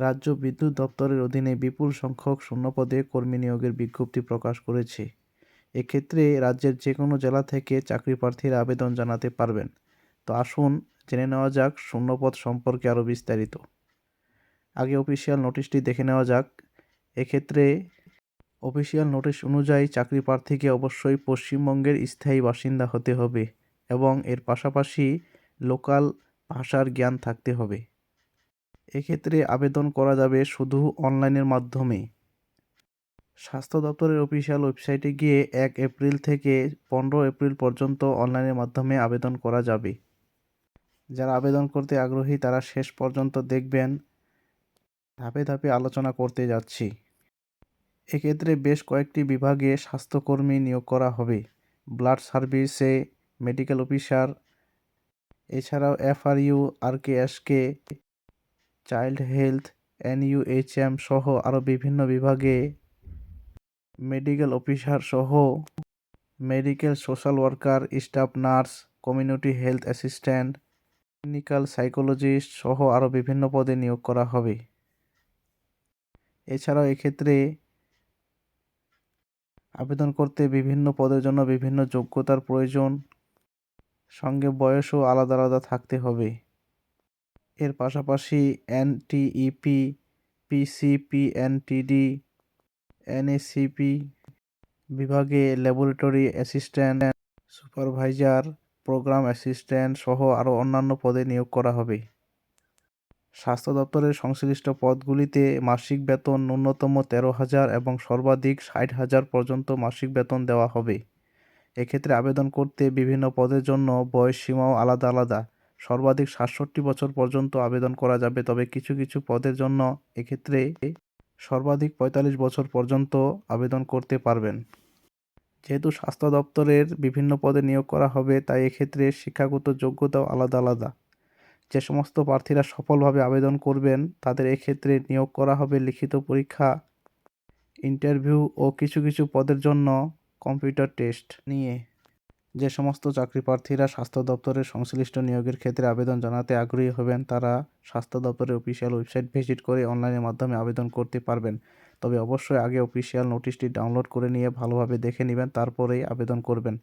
রাজ্য বিদ্যুৎ দপ্তরের অধীনে বিপুল সংখ্যক শূন্যপদে কর্মী নিয়োগের বিজ্ঞপ্তি প্রকাশ করেছে। এক্ষেত্রে রাজ্যের যে কোনো জেলা থেকে চাকরি প্রার্থীরা আবেদন জানাতে পারবেন। তো আসুন, জেনে নেওয়া যাক শূন্যপদ সম্পর্কে আরও বিস্তারিত। আগে অফিসিয়াল নোটিশটি দেখে নেওয়া যাক। এক্ষেত্রে অফিসিয়াল নোটিশ অনুযায়ী চাকরি প্রার্থীকে অবশ্যই পশ্চিমবঙ্গের স্থায়ী বাসিন্দা হতে হবে এবং এর পাশাপাশি লোকাল ভাষার জ্ঞান থাকতে হবে। এক্ষেত্রে আবেদন করা যাবে শুধু অনলাইনের মাধ্যমে। স্বাস্থ্য দপ্তরের অফিসিয়াল ওয়েবসাইটে গিয়ে এক এপ্রিল থেকে পনেরো এপ্রিল পর্যন্ত অনলাইনের মাধ্যমে আবেদন করা যাবে। যারা আবেদন করতে আগ্রহী, তারা শেষ পর্যন্ত দেখবেন। ধাপে ধাপে আলোচনা করতে যাচ্ছি। এক্ষেত্রে বেশ কয়েকটি বিভাগে স্বাস্থ্যকর্মী নিয়োগ করা হবে। ব্লাড সার্ভিসে মেডিকেল অফিসার, এছাড়াও FRU RKSK child health NUHM সহ আরও বিভিন্ন বিভাগে মেডিকেল অফিসার সহ medical social worker, staff nurse, community health assistant, clinical psychologist সহ আরও বিভিন্ন পদে নিয়োগ করা হবে। এছাড়াও এক্ষেত্রে আবেদন করতে বিভিন্ন পদের জন্য বিভিন্ন যোগ্যতার প্রয়োজন, সঙ্গে বয়সও আলাদা আলাদা থাকতে হবে। এর পাশাপাশি এনটিইপি পিসিপিএনটিডি এনএসিপি বিভাগে laboratory assistant, supervisor, program assistant সহ আরও অন্যান্য পদে নিয়োগ করা হবে। স্বাস্থ্য দপ্তরের সংশ্লিষ্ট পদগুলিতে মাসিক বেতন ন্যূনতম তেরো হাজার এবং সর্বাধিক ষাট হাজার পর্যন্ত মাসিক বেতন দেওয়া হবে। এক্ষেত্রে আবেদন করতে বিভিন্ন পদের জন্য বয়স সীমাও আলাদা আলাদা। সর্বাধিক সাতষট্টি বছর পর্যন্ত আবেদন করা যাবে, তবে কিছু কিছু পদের জন্য এক্ষেত্রে সর্বাধিক পঁয়তাল্লিশ বছর পর্যন্ত আবেদন করতে পারবেন। যেহেতু স্বাস্থ্য দপ্তরের বিভিন্ন পদে নিয়োগ করা হবে, তাই এক্ষেত্রে শিক্ষাগত যোগ্যতাও আলাদা আলাদা। যে সমস্ত প্রার্থীরা সফলভাবে আবেদন করবেন, তাদের এক্ষেত্রে নিয়োগ করা হবে লিখিত পরীক্ষা, ইন্টারভিউ ও কিছু কিছু পদের জন্য কম্পিউটার টেস্ট নিয়ে। যে সমস্ত চাকরিপ্রার্থীরা স্বাস্থ্য দপ্তরের সংশ্লিষ্ট নিয়োগের ক্ষেত্রে আবেদন জানাতে আগ্রহী হবেন, তারা স্বাস্থ্য দপ্তরের অফিসিয়াল ওয়েবসাইট ভিজিট করে অনলাইনের মাধ্যমে আবেদন করতে পারবেন। তবে অবশ্যই আগে অফিসিয়াল নোটিশটি ডাউনলোড করে নিয়ে ভালোভাবে দেখে নেবেন, তারপরেই আবেদন করবেন।